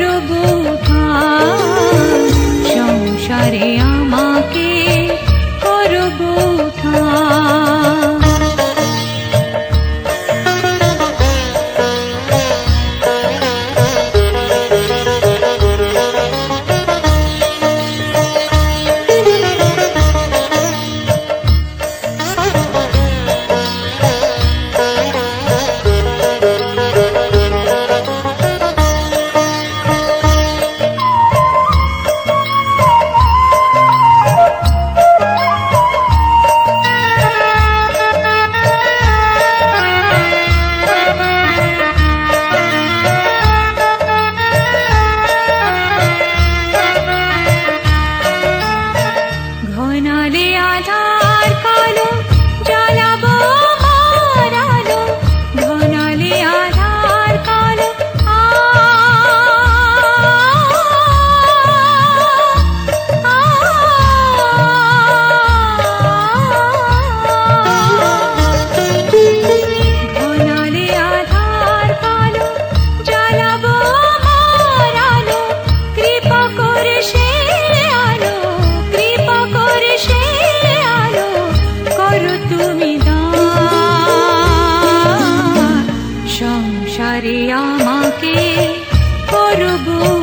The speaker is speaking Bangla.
করব সংসারে সাদার কালো আমাকে করবো